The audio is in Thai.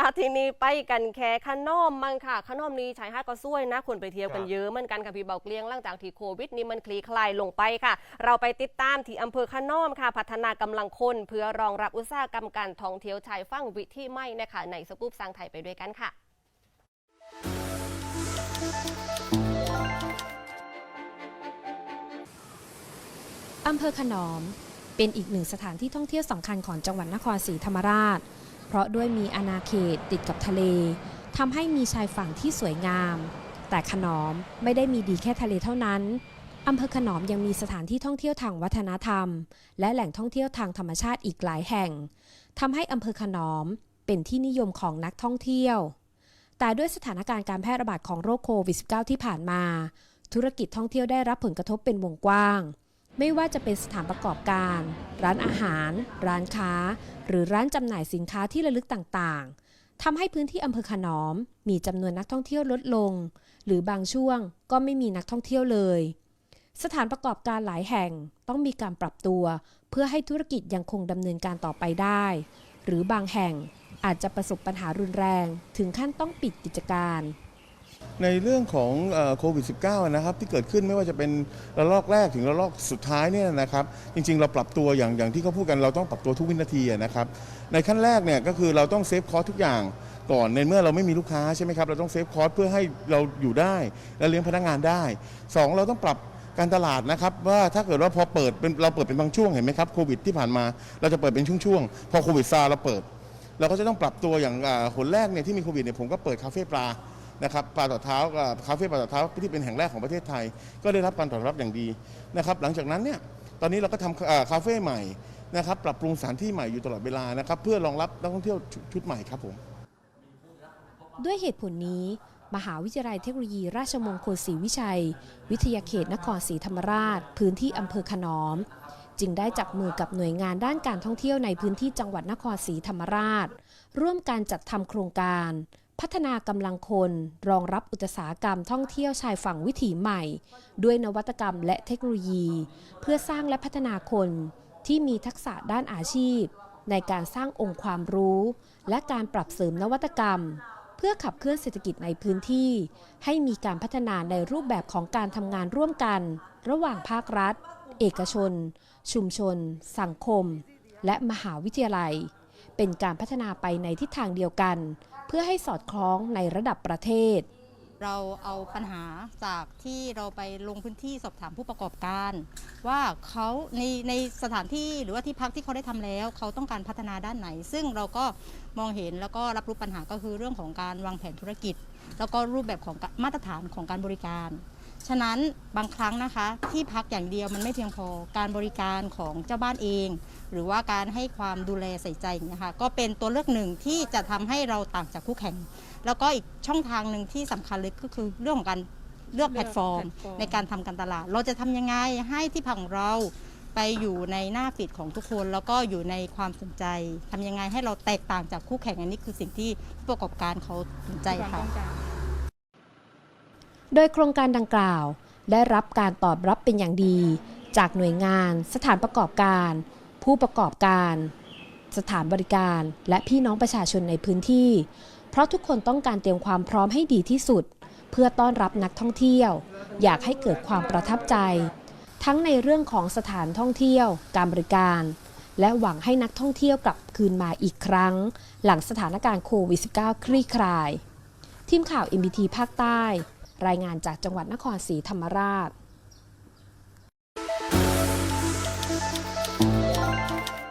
อะทีนี้ไปกันแค่ขนมมั่งค่ะขนมนี้ชายฮาก็ช่วยนะคนไปเที่ยวกันครับเยอะเหมือนกันค่ะพี่เบาเกลียงหลังจากที่โควิด นี้มันคลี่คลายลงไปค่ะ เราไปติดตามที่อำเภอขนอมค่ะ พัฒนากำลังคน เพื่อรองรับอุตสาหกรรมการท่องเที่ยวชายฝั่งวิถีใหม่นะคะในสกู๊ปสร้างไทยไปด้วยกันค่ะอำเภอขนอมเป็นอีกหนึ่งสถานที่ท่องเที่ยวสำคัญของจังหวัดนครศรีธรรมราช เพราะด้วยมีอาณาเขตติดกับทะเลทำให้มีชายฝั่งที่สวยงาม แต่ขนอมไม่ได้มีดีแค่ทะเลเท่านั้นอำเภอขนอมยังมีสถานที่ท่องเที่ยวทางวัฒนธรรม และแหล่งท่องเที่ยวทางธรรมชาติอีกหลายแห่งทำให้อำเภอขนอมเป็นที่นิยมของนักท่องเที่ยว แต่ด้วยสถานการณ์การแพร่ระบาดของโรคโควิด -19 ที่ผ่านมา ธุรกิจท่องเที่ยวได้รับผลกระทบเป็นวงกว้าง ไม่ว่าจะเป็นสถานประกอบการ ร้านอาหาร ร้านค้า หรือร้านจำหน่ายสินค้าที่ระลึกต่างๆทำให้พื้นที่อำเภอขนอม มีจำนวนนักท่องเที่ยวลดลง หรือบางช่วงก็ไม่มีนักท่องเที่ยวเลย สถานประกอบการหลายแห่งต้องมีการปรับตัว เพื่อให้ธุรกิจยังคงดำเนินการต่อไปได้ หรือบางแห่งอาจจะประสบปัญหารุนแรง ถึงขั้นต้องปิดกิจการ ในเรื่องของโควิด -19 นะครับที่เกิดขึ้นไม่ว่าจะเป็นระลอกแรกถึงระลอกสุดท้ายเนี่ยนะครับจริง ๆ เราปรับตัวอย่างอย่างที่เขาพูดกันเราต้องปรับตัวทุกวินาทีนะครับในขั้นแรกเนี่ยก็คือเราต้องเซฟคอสทุกอย่างก่อนในเมื่อเราไม่มีลูกค้าใช่ไหมครับเราต้องเซฟคอสเพื่อให้เราอยู่ได้ และเลี้ยงพนักงานได้สองเราต้องปรับการตลาดนะครับว่าถ้าเกิดว่าพอเปิดเป็นเราเปิดเป็นบางช่วงเห็นไหมครับโควิดที่ผ่านมาเราจะเปิดเป็นช่วงๆพอโควิดซาเราเปิด เราก็จะต้องปรับตัวอย่างหนแรกเนี่ยที่มีโควิดเนี่ยผมก็เปิดคาเฟ่ปลา นะครับปลาต่อเท้ากับคาเฟ่ปลาต่อเท้าที่เป็นแห่งแรกของประเทศไทย ก็ได้รับการตอบรับอย่างดีนะครับหลังจากนั้นเนี่ยตอนนี้เราก็ทำคาเฟ่ใหม่นะครับปรับปรุงสถานที่ใหม่อยู่ตลอดเวลานะครับเพื่อรองรับนักท่องเที่ยวชุดชุดใหม่ครับผมด้วยเหตุผลนี้ มหาวิทยาลัยเทคโนโลยีราชมงคลศรีวิชัย วิทยาเขตนครศรีธรรมราช พื้นที่อำเภอขนอม จึงได้จับมือกับหน่วยงานด้านการท่องเที่ยวในพื้นที่จังหวัดนครศรีธรรมราช ร่วมการจัดทำโครงการ พัฒนากำลังคนรองรับอุตสาหกรรมท่องเที่ยวชายฝั่งวิถีใหม่ ด้วยนวัตกรรมและเทคโนโลยี เพื่อสร้างและพัฒนาคนที่มีทักษะด้านอาชีพ ในการสร้างองค์ความรู้ และการปรับเสริมนวัตกรรม เพื่อขับเคลื่อนเศรษฐกิจในพื้นที่ ให้มีการพัฒนาในรูปแบบของการทำงานร่วมกัน ระหว่างภาครัฐ เอกชน ชุมชน สังคม และมหาวิทยาลัย เป็นการพัฒนาไปในทิศทางเดียวกัน เพื่อให้สอดคล้องในระดับประเทศ เราเอาปัญหาจากที่เราไปลงพื้นที่สอบถามผู้ประกอบการ ว่าเขาในในสถานที่หรือว่าที่พักที่เขาได้ทำแล้ว เขาต้องการพัฒนาด้านไหน ซึ่งเราก็มองเห็นแล้วก็รับรู้ปัญหาก็คือเรื่องของการวางแผนธุรกิจ แล้วก็รูปแบบของมาตรฐานของการบริการ ฉะนั้นบางครั้งนะคะ ที่พักอย่างเดียวมันไม่เพียงพอการบริการของเจ้าบ้านเอง หรือว่าการให้ความดูแลใส่ใจอย่างเงี้ยค่ะก็เป็นตัวเลือกหนึ่งที่จะทำให้เราต่างจากคู่แข่ง แล้วก็อีกช่องทางหนึ่งที่สำคัญเลยก็คือเรื่องของการเลือกแพลตฟอร์ม ในการทำการตลาด เราจะทำยังไงให้ที่พักของเราไปอยู่ในหน้าฟีดของทุกคน แล้วก็อยู่ในความสนใจทำยังไงให้เราแตกต่างจากคู่แข่งอันนี้คือสิ่งที่ผู้ประกอบการเขาสนใจค่ะ โดยโครงการดังกล่าว ได้รับการตอบรับเป็นอย่างดี จากหน่วยงาน สถานประกอบการ ผู้ประกอบการ สถานบริการ และพี่น้องประชาชนในพื้นที่ เพราะทุกคนต้องการเตรียมความพร้อมให้ดีที่สุด เพื่อต้อนรับนักท่องเที่ยว อยากให้เกิดความประทับใจ ทั้งในเรื่องของสถานท่องเที่ยว การบริการ และหวังให้นักท่องเที่ยวกลับคืนมาอีกครั้ง หลังสถานการณ์โควิด -19 คลี่คลาย ทีมข่าว MBT ภาคใต้ รายงานจากจังหวัดนครศรีธรรมราช